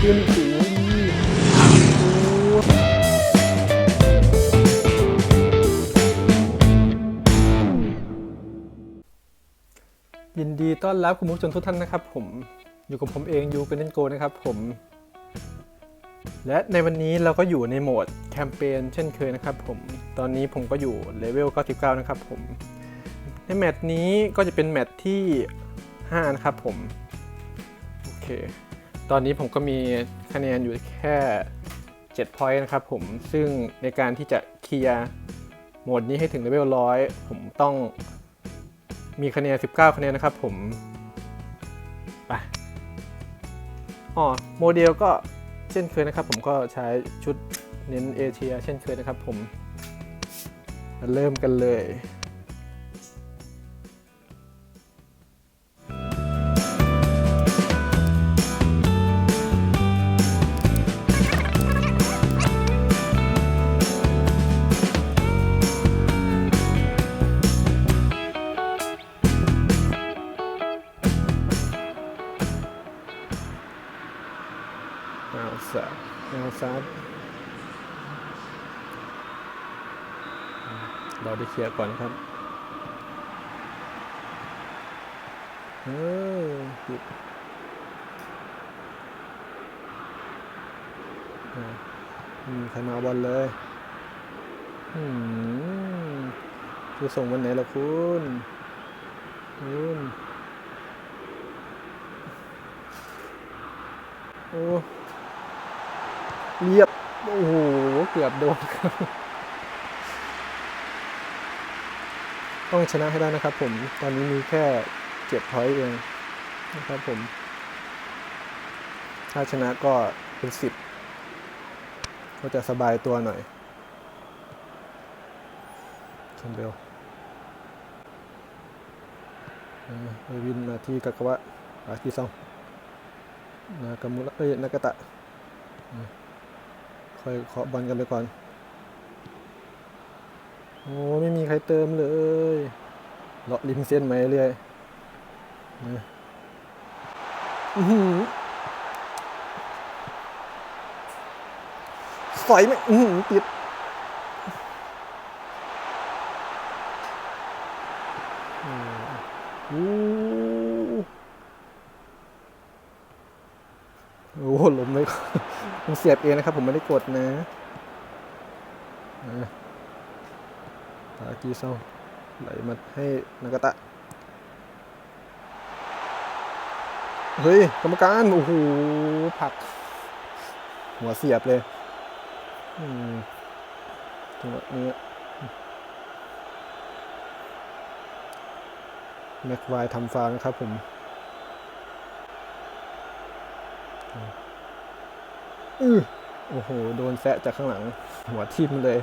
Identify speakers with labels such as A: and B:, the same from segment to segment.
A: ขึ้นโอ้ยโอ้ยยินดีต้อนรับคุณผู้ชมทุกท่านนะครับ ผมอยู่กับผมเองยูเป็นเล่นโกนะครับผม และในวันนี้เราก็อยู่ในโหมดแคมเปญเช่นเคยนะครับ ผมตอนนี้ผมก็อยู่เลเวล 99 นะครับผม ในแมตช์นี้ก็จะเป็นแมตช์ที่ 5 นะครับผม โอเค ตอนนี้ผมก็มีคะแนนอยู่แค่7 point นะครับผม ซึ่งในการที่จะเคลียร์โหมดนี้ให้ถึงเลเวล100 ผมต้องมีคะแนน 19 คะแนนนะครับผม ไปอ๋อโมเดลก็เช่นเคยนะครับ ผมก็ใช้ชุดเน้นเอเชีย เช่นเคยนะครับผมมาเริ่มกันเลย เอาซะเราได้เคลียร์ก่อนครับเออปิดอืมใครมาบอลเลยอืมจะส่งวันไหนล่ะคุณคุณโอ้ เรียบ โอ้โห เกือบโดนต้องชนะให้ได้นะครับผม ตอนนี้มีแค่เจ็ดพอยต์เองนะครับผม ถ้าชนะก็เป็นสิบก็จะสบายตัวหน่อยแคมเบลอ่าเอวินมาที่กากาวะอาที่สองนากามุระเอ้ยนากาตะ ค่อยเคาะบอลกันไปก่อน โอ้ไม่มีใครเติมเลยเลาะริมเส้นไหมเรื่อยนะอื้อหือใส่ไหมอือหือติดอืมอู้โอ้โหล้มเลยผม เสียบเองนะครับ ผมไม่ได้กดนะอะตากีเซาไหลมาให้นากาตะ เฮ้ย กรรมการ โอ้โหผัก หัวเสียบเลยจังหวะนี้แม็กไวทำฟาวนะครับผม อือโอ้โห โดนแซะจากข้างหลัง หัวทิ่มเลย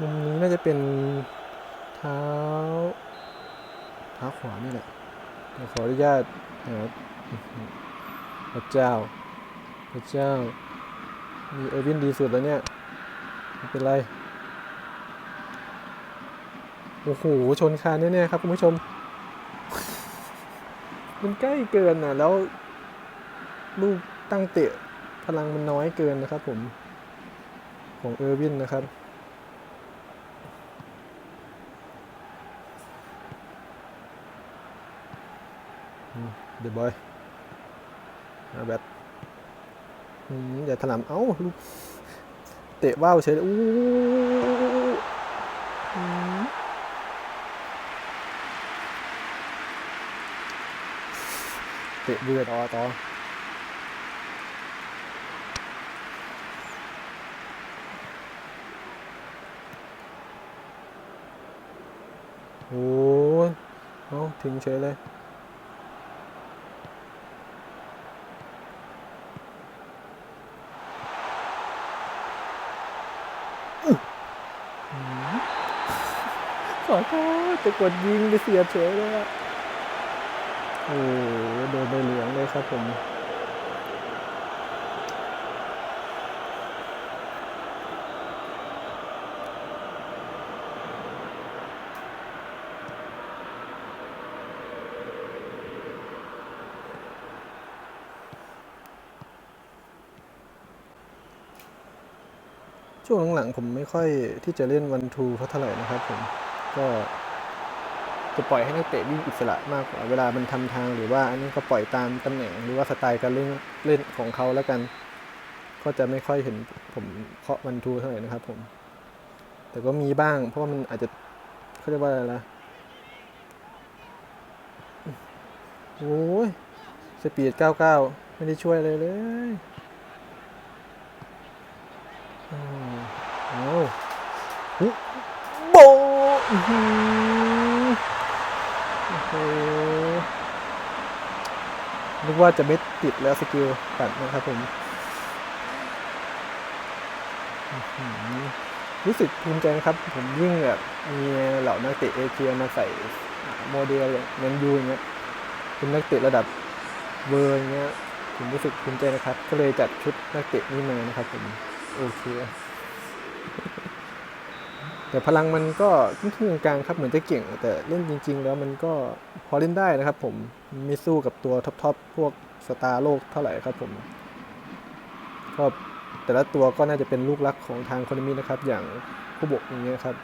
A: มุมนี้น่าจะเป็นเท้า เท้าขวานี่แหละเดี๋ยวขออนุญาตนะครับพระเจ้า พระเจ้า มีเอวินดีสุดแล้วเนี่ย ไม่เป็นไร โอ้โห ชนคานแน่ๆครับคุณผู้ชม มันใกล้เกินอะแล้วลูกตั้งเตะพลังมันน้อยเกินนะครับผม ของเออร์วินนะครับเดบอยมาแบบอย่าถลำเอ้าลูกเตะว่าวเฉยเลยอู้อืม เตะเบือต่อต่อโอ้ยเอาถึงเฉยเลยขอโทษจะกดยิงไปเสียเฉยเลยอะ โอ้โดนใบเหลืองเลยครับผมช่วงหลังๆผมไม่ค่อยที่จะเล่นวันทูเท่าไหร่นะครับผมก็ จะปล่อยให้นักเตะวิ่งอิสระมากกว่าเวลามันทำทางหรือว่าอันนี้ก็ปล่อยตามตำแหน่งหรือว่าสไตล์การเล่นเล่นของเขาแล้วกัน ก็จะไม่ค่อยเห็นผมเคาะวันทูเท่าไหร่นะครับ ผม แต่ก็มีบ้าง เพราะว่ามันอาจจะเขาเรียกว่าอะไรนะโอ้ยสปีด 99 ไม่ได้ช่วยเลยเลยอ้าวเอาหุโบอื้อหือโอ้โหนึ กว่าจะไม่ติดแล้วสกิลตัดนะครับผม รู้สึกภูมิใจนะครับ ผมยิ่งแบบมีเหล่านักเตะเอเชียมาใส่โมเดลอย่างแมนยูอย่างเงี้ยเป็นนักเตะระดับเวอร์อย่างเงี้ยผมรู้สึกภูมิใจนะครับ ก็เลยจัดชุดนักเตะนี้มานะครับผมโอเคแต่พลังมันก็ครึ่งกลางครับเหมือนจะเก่ง แต่เล่นจริง ๆ แล้วมันก็พอเล่นได้นะครับผม ไม่สู้กับตัวท็อปๆพวกสตาร์โลกเท่าไหร่ครับผมก็แต่ละตัวก็น่าจะเป็นลูกรักของทางโคนมินะครับ อย่างผู้บกอย่างเงี้ยครับ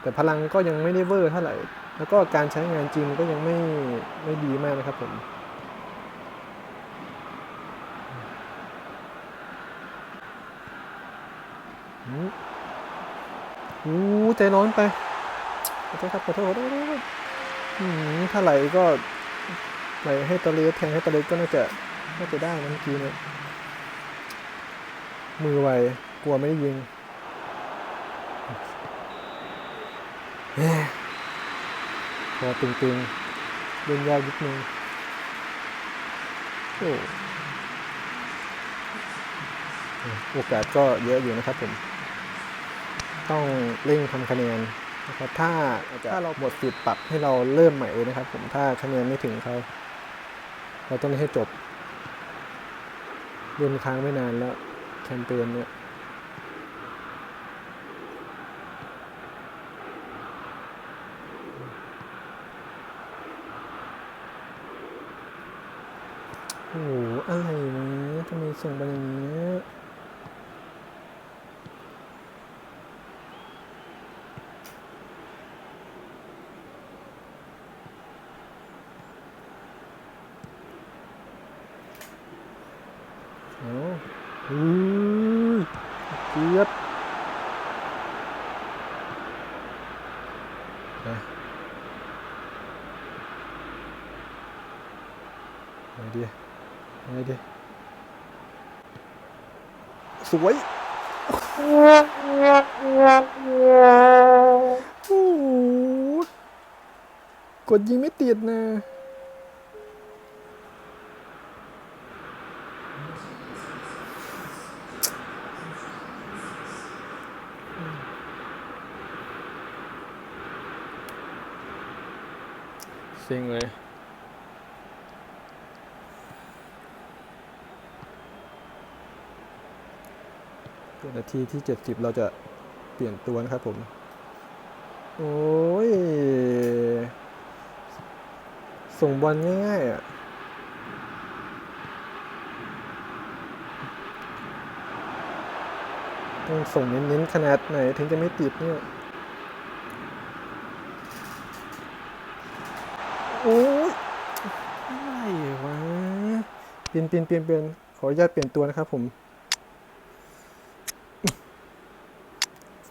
A: แต่พลังก็ยังไม่ได้เวอร์เท่าไหร่ แล้วก็การใช้งานจริงก็ยังไม่ไม่ดีมากนะครับผมอู้ใจร้อนไปขอโทษครับขอโทษขอโทษถ้าไหลก็ ไหลให้ตะเลสแทงให้ตะเลสก็น่าจะน่าจะได้นะเมื่อกี้เนี่ยมือไวกลัวไม่ได้ยิงพอตึงๆเล่นยากนิดนึงโอ้โอกาสก็เยอะอยู่นะครับผม ต้องเร่งทำคะแนนนะครับ ถ้าถ้าเราหมดสิทธิ์ปรับให้เราเริ่มใหม่เลยนะครับ ผมถ้าคะแนนไม่ถึงเขา เราต้องให้จบเล่นค้างไม่นานแล้ว แคมเปญเนี่ยโอ้โหอะไรนะทำไมส่งไปอย่างนี้ยเอา อือเกียบนะไงดีไงดี สวยโอ้โหกดยิงไม่ติดนะ ซ็งเลย นาทีที่ 70 เราจะเปลี่ยนตัวนะครับผม โอ้ย ส่งบอลง่ายๆอะต้องส่งเน้นๆขนาดไหนถึงจะไม่ติดเนี่ย โอ้ยอะไรวะ เป ลี่ยนเปลี่ยนเปลี่ยนเปลี่ยนขออนุญาตเปลี่ยนตัวนะครับผม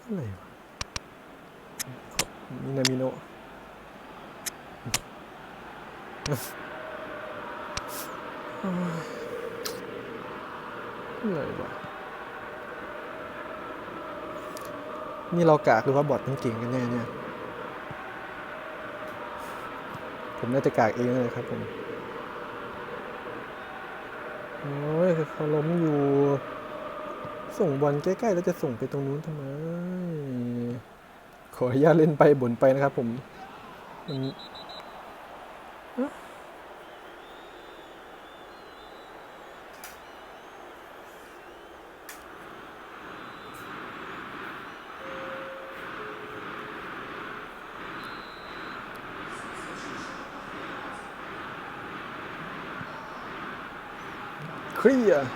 A: อะไรวะมินามิโนะอะไรวะนี่เรากากหรือว่าบอทมันเก่งกันแน่เนี่ย ผมน่าจะกากเองเลยครับผม โอ้ยเขาล้มอยู่ ส่งบอลใกล้ๆแล้วจะส่งไปตรงนู้นทำไม ขออนุญาตเล่นไปบ่นไปนะครับผมมัน เคลียร์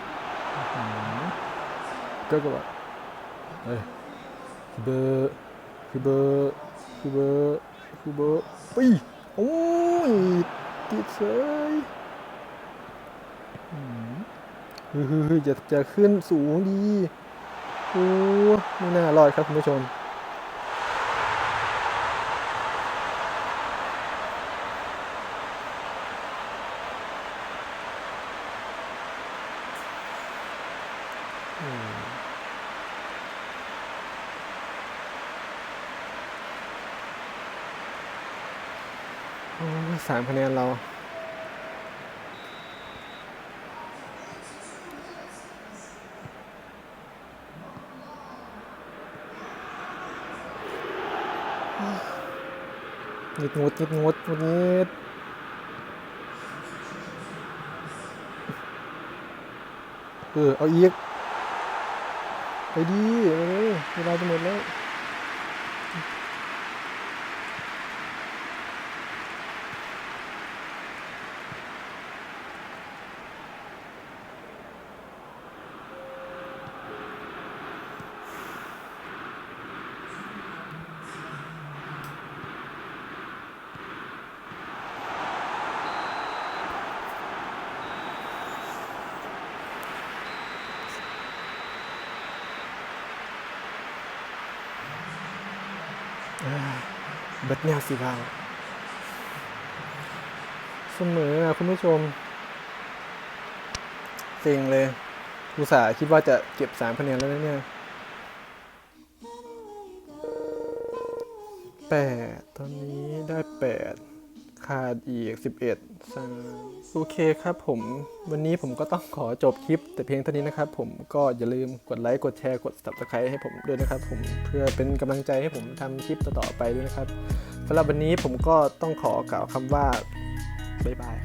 A: ก็ก็แบบเอ้ยคือเบอร์คือเบอร์คือเบอร์คือเบอร์ปีโอ้ยติดเสยอืมเฮ้ยเฮ้ยเฮ้ยจะจะขึ้นสูงดีโอ้ไม่น่ารอดครับคุณผู้ชม โอ้ย สามคะแนนเรานิดงดนิดงดงุดนิดเออเอาอีก ไปดีเออเวลาจะหมดแล้ว เบิดแนวสีขาเสมอนะคุณผู้ชมเซ็งเลยอุตส่าห์คิดว่าจะเก็บสามคะแนนแล้วนะเนี่ยแปดตอนนี้ได้แปด ขาดอีกสิบเอ็ดสามโอเคครับผม วันนี้ผมก็ต้องขอจบคลิป แต่เพียงเท่านี้นะครับผมก็อย่าลืมกดไลค์กดแชร์กด subscribe ให้ผมด้วยนะครับผมเพื่อเป็นกำลังใจให้ผมทำคลิปต่อๆไปด้วยนะครับสำหรับวันนี้ผมก็ต้องขอกล่าวคำว่าบ๊ายบาย